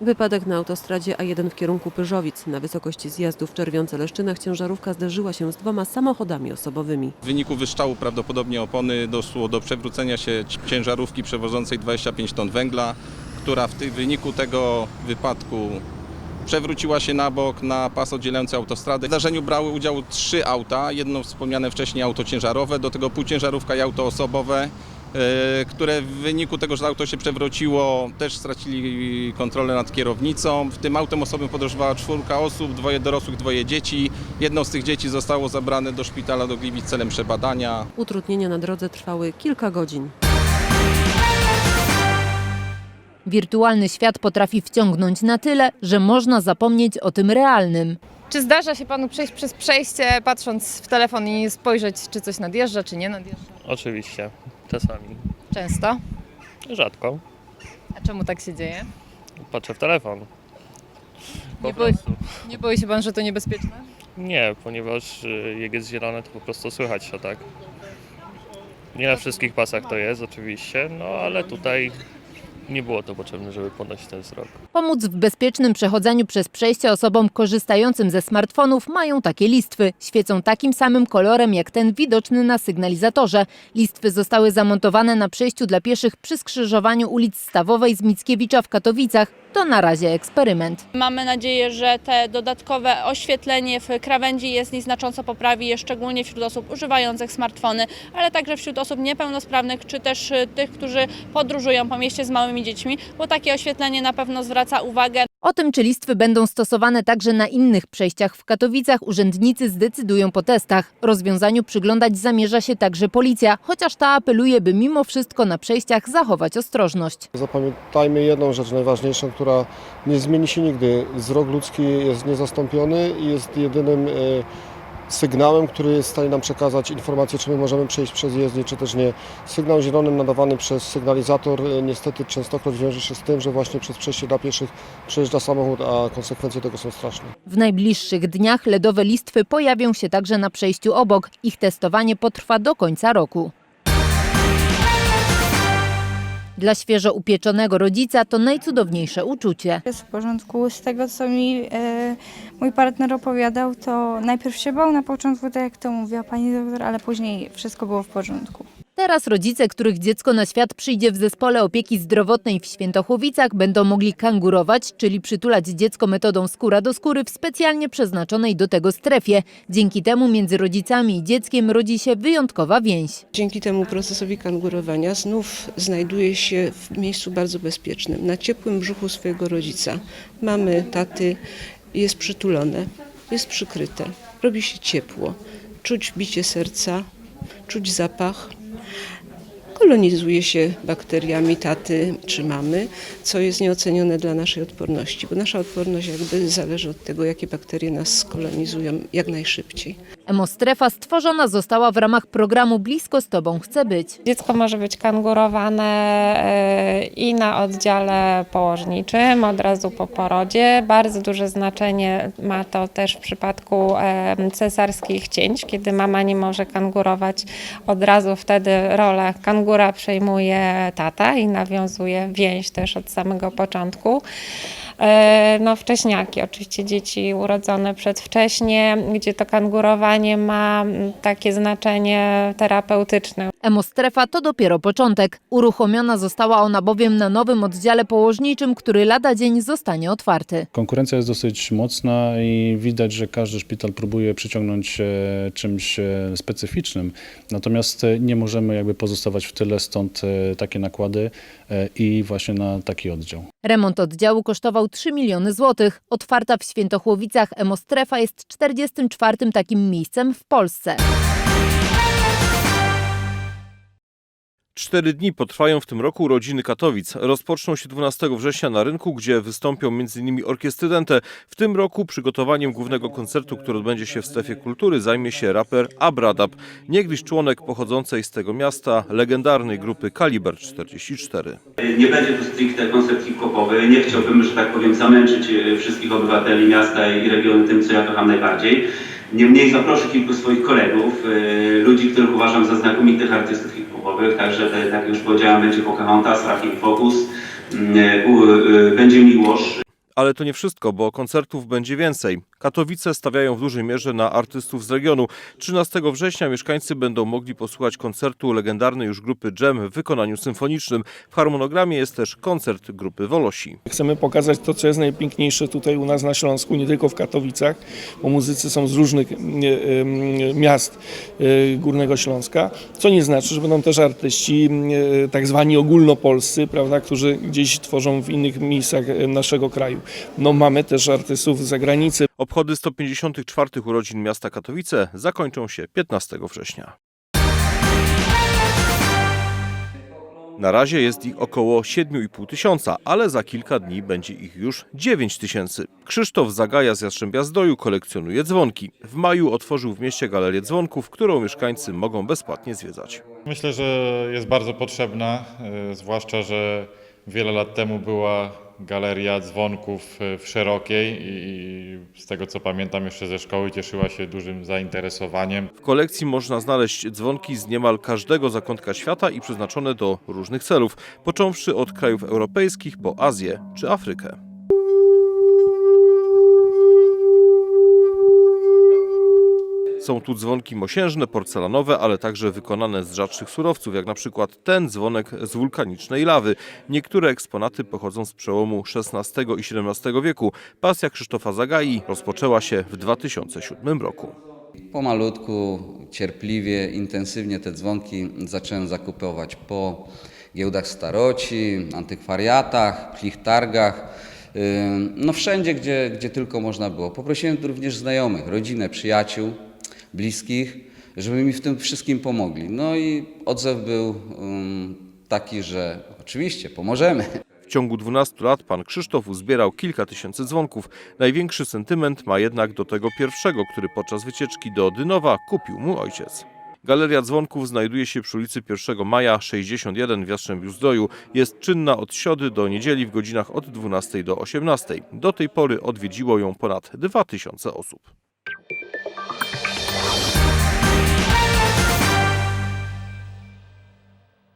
Wypadek na autostradzie A1 w kierunku Pyżowic. Na wysokości zjazdu w Czerwionce-Leszczynach ciężarówka zderzyła się z dwoma samochodami osobowymi. W wyniku wyszczału prawdopodobnie opony doszło do przewrócenia się ci- ciężarówki przewożącej 25 ton węgla, która w wyniku tego wypadku przewróciła się na bok na pas oddzielający autostradę. W zdarzeniu brały udział trzy auta, jedno wspomniane wcześniej auto ciężarowe, do tego półciężarówka i auto osobowe, które w wyniku tego, że auto się przewróciło, też stracili kontrolę nad kierownicą. W tym autem osobą podróżowała czwórka osób, dwoje dorosłych, dwoje dzieci. Jedno z tych dzieci zostało zabrane do szpitala do Gliwic celem przebadania. Utrudnienia na drodze trwały kilka godzin. Wirtualny świat potrafi wciągnąć na tyle, że można zapomnieć o tym realnym. Czy zdarza się panu przejść przez przejście, patrząc w telefon i spojrzeć, czy coś nadjeżdża, czy nie nadjeżdża? Oczywiście, czasami. Często. Rzadko. A czemu tak się dzieje? Patrzę w telefon. Po Nie boi, prostu. nie boi się pan, że to niebezpieczne? Nie, ponieważ y, jak jest zielone, to po prostu słychać to tak. Nie na wszystkich pasach to jest oczywiście, no ale tutaj nie było to potrzebne, żeby ponosić ten wzrok. Pomóc w bezpiecznym przechodzeniu przez przejście osobom korzystającym ze smartfonów mają takie listwy. Świecą takim samym kolorem jak ten widoczny na sygnalizatorze. Listwy zostały zamontowane na przejściu dla pieszych przy skrzyżowaniu ulic Stawowej z Mickiewicza w Katowicach. To na razie eksperyment. Mamy nadzieję, że te dodatkowe oświetlenie w krawędzi jezdni znacząco poprawi je szczególnie wśród osób używających smartfony, ale także wśród osób niepełnosprawnych czy też y, tych, którzy podróżują po mieście z małymi dziećmi, bo takie oświetlenie na pewno zwraca uwagę O tym, czy listwy będą stosowane także na innych przejściach w Katowicach, urzędnicy zdecydują po testach. Rozwiązaniu przyglądać zamierza się także policja, chociaż ta apeluje, by mimo wszystko na przejściach zachować ostrożność. Zapamiętajmy jedną rzecz najważniejszą, która nie zmieni się nigdy. Wzrok ludzki jest niezastąpiony i jest jedynym e, sygnałem, który jest w stanie nam przekazać informację, czy my możemy przejść przez jezdnię, czy też nie. Sygnał zielony nadawany przez sygnalizator e, niestety częstokroć wiąże się z tym, że właśnie przez przejście dla pieszych przejeżdża samochód, a konsekwencje tego są straszne. W najbliższych dniach ledowe listwy pojawią się także na przejściu obok. Ich testowanie potrwa do końca roku. Dla świeżo upieczonego rodzica to najcudowniejsze uczucie. Jest w porządku. Z tego, co mi e, mój partner opowiadał, to najpierw się bał na początku, tak jak to mówiła pani doktor, ale później wszystko było w porządku. Teraz rodzice, których dziecko na świat przyjdzie w zespole opieki zdrowotnej w Świętochłowicach, będą mogli kangurować, czyli przytulać dziecko metodą skóra do skóry w specjalnie przeznaczonej do tego strefie. Dzięki temu między rodzicami i dzieckiem rodzi się wyjątkowa więź. Dzięki temu procesowi kangurowania znów znajduje się w miejscu bardzo bezpiecznym, na ciepłym brzuchu swojego rodzica. Mamy, taty, jest przytulone, jest przykryte, robi się ciepło, czuć bicie serca, czuć zapach. Kolonizuje się bakteriami taty czy mamy, co jest nieocenione dla naszej odporności, bo nasza odporność jakby zależy od tego, jakie bakterie nas skolonizują jak najszybciej. Emostrefa stworzona została w ramach programu Blisko z Tobą chcę być. Dziecko może być kangurowane e, i na oddziale położniczym od razu po porodzie. Bardzo duże znaczenie ma to też w przypadku e, cesarskich cięć, kiedy mama nie może kangurować od razu wtedy rolę kangura przejmuje tata i nawiązuje więź też od samego początku. E, No, wcześniaki, oczywiście dzieci urodzone przedwcześnie, gdzie to kangurowanie ma mm, takie znaczenie terapeutyczne. Emostrefa to dopiero początek. Uruchomiona została ona bowiem na nowym oddziale położniczym, który lada dzień zostanie otwarty. Konkurencja jest dosyć mocna i widać, że każdy szpital próbuje przyciągnąć e, czymś e, specyficznym. Natomiast nie możemy jakby pozostawać w tyle, stąd takie nakłady i właśnie na taki oddział. Remont oddziału kosztował 3 miliony złotych. Otwarta w Świętochłowicach Emostrefa jest 44. takim miejscem w Polsce. Cztery dni potrwają w tym roku urodziny Katowic. Rozpoczną się 12 września na rynku, gdzie wystąpią m.in. orkiestry Dente. W tym roku przygotowaniem głównego koncertu, który odbędzie się w strefie kultury, zajmie się raper Abradab. Niegdyś członek pochodzącej z tego miasta legendarnej grupy Kaliber 44. Nie będzie to stricte koncert hip-hopowy. Nie chciałbym, że tak powiem, zamęczyć e, wszystkich obywateli miasta i regionu tym, co ja kocham najbardziej. Niemniej zaproszę kilku swoich kolegów, e, ludzi, których uważam za znakomitych artystów hip-hopowych. Także, tak jak już powiedziałem, będzie Pocahontas, Rafik Focus, mm, e, e, będzie Miłosz, Ale to nie wszystko, bo koncertów będzie więcej. Katowice stawiają w dużej mierze na artystów z regionu. 13 września mieszkańcy będą mogli posłuchać koncertu legendarnej już grupy Dżem w wykonaniu symfonicznym. W harmonogramie jest też koncert grupy Wolosi. Chcemy pokazać to, co jest najpiękniejsze tutaj u nas na Śląsku, nie tylko w Katowicach, bo muzycy są z różnych e, miast e, Górnego Śląska, co nie znaczy, że będą też artyści e, tak zwani ogólnopolscy, prawda, którzy gdzieś tworzą w innych miejscach e, naszego kraju. No mamy też artystów z zagranicy. Obchody 154 urodzin miasta Katowice zakończą się 15 września. Na razie jest ich około 7,5 tysiąca, ale za kilka dni będzie ich już 9 tysięcy. Krzysztof Zagaja z Jastrzębia Zdoju kolekcjonuje dzwonki. W maju otworzył w mieście galerię dzwonków, którą mieszkańcy mogą bezpłatnie zwiedzać. Myślę, że jest bardzo potrzebna, e, zwłaszcza, że wiele lat temu była galeria dzwonków e, w Szerokiej i z tego co pamiętam jeszcze ze szkoły cieszyła się dużym zainteresowaniem. W kolekcji można znaleźć dzwonki z niemal każdego zakątka świata i przeznaczone do różnych celów, począwszy od krajów europejskich po Azję czy Afrykę. Są tu dzwonki mosiężne, porcelanowe, ale także wykonane z rzadszych surowców, jak na przykład ten dzwonek z wulkanicznej lawy. Niektóre eksponaty pochodzą z przełomu XVI i XVII wieku. Pasja Krzysztofa Zagai rozpoczęła się w 2007 roku. Pomalutku, cierpliwie, intensywnie te dzwonki zacząłem zakupować po giełdach staroci, antykwariatach, plich targach. Yy, No wszędzie, gdzie, gdzie tylko można było. Poprosiłem również znajomych, rodzinę, przyjaciół, bliskich, żeby mi w tym wszystkim pomogli. No i odzew był ym, taki, że oczywiście pomożemy. W ciągu 12 lat pan Krzysztof uzbierał kilka tysięcy dzwonków. Największy sentyment ma jednak do tego pierwszego, który podczas wycieczki do Dynowa kupił mu ojciec. Galeria dzwonków znajduje się przy ulicy 1 Maja 61 w Jastrzębiu Zdroju. Jest czynna od środy do niedzieli w godzinach od 12 do 18. Do tej pory odwiedziło ją ponad 2000 osób.